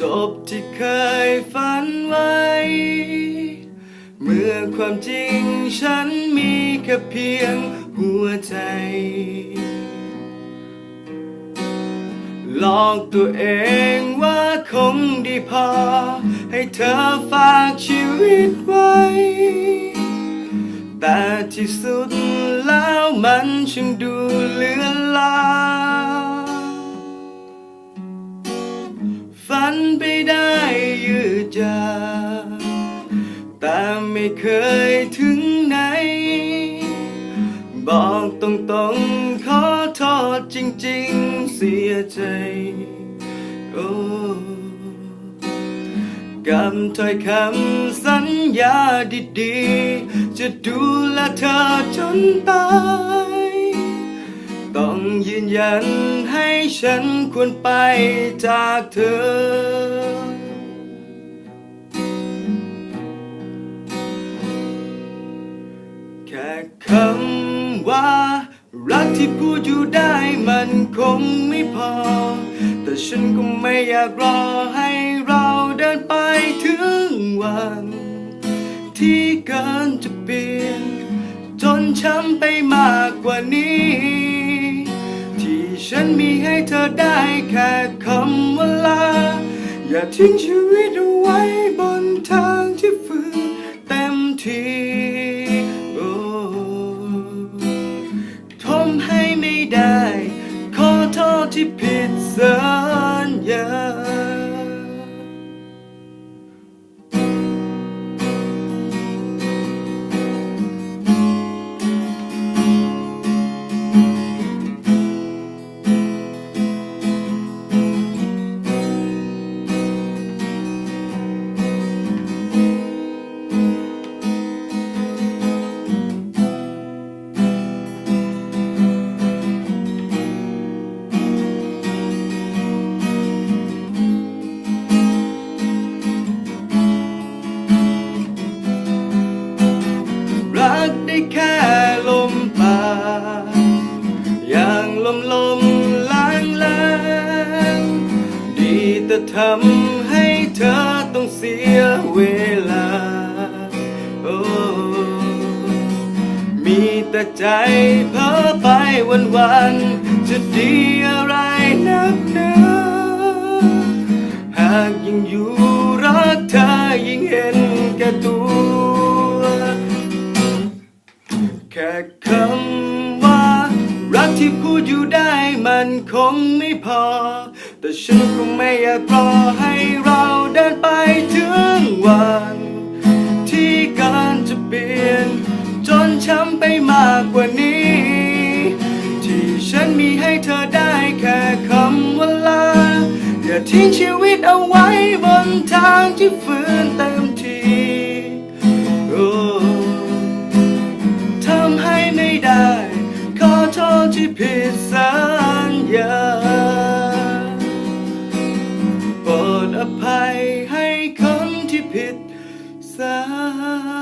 จบที่เคยฝันไว้ เมื่อความจริงฉันมีแค่เพียงหัวใจ หลอกตัวเองว่าคงดีพอ ให้เธอฝากชีวิตไว้ แต่ที่สุดแล้วมันช่างดูเลือนลาง ฝันไปได้ยืดยาวแต่ไม่เคยถึงไหน บอกตรงๆขอโทษจริงๆเสียใจ โอ้กับถ้อยคำสัญญาดีๆ จะดูแลเธอจนตาย ยืนยันให้ฉันควรไปจากเธอ แค่คำว่า รักที่พูดอยู่ได้มันคงไม่พอ แต่ฉันก็ไม่อยากรอให้เราเดินไปถึงวัน ที่เกินจะเปลี่ยน จนช้ำไปมากกว่านี้ ฉันมีให้เธอได้แค่คำว่าลา อย่าทิ้งชีวิตเอาไว้บนทางที่ฝืนเต็มทีโอ้ทมให้ไม่ได้ ขอโทษที่ผิดสัญญา ลมลมล้างล้างดีแต่ทำให้เธอต้องเสียเวลา โอ้มีแต่ใจเพ้อไปวันวันจะดีอะไรนักหนาหากยังอยู่รักเธอยิ่งเห็นแก่ตัว ที่พูดอยู่ได้มันคงไม่พอ แต่ฉันก็ไม่อยากรอให้เราเดินไปถึงวัน ที่การจะเปลี่ยน จนช้ำไปมากกว่านี้ ที่ฉันมีให้เธอได้แค่คำว่าลาอย่าทิ้งชีวิตเอาไว้บนทางที่ฝืนเต็ side.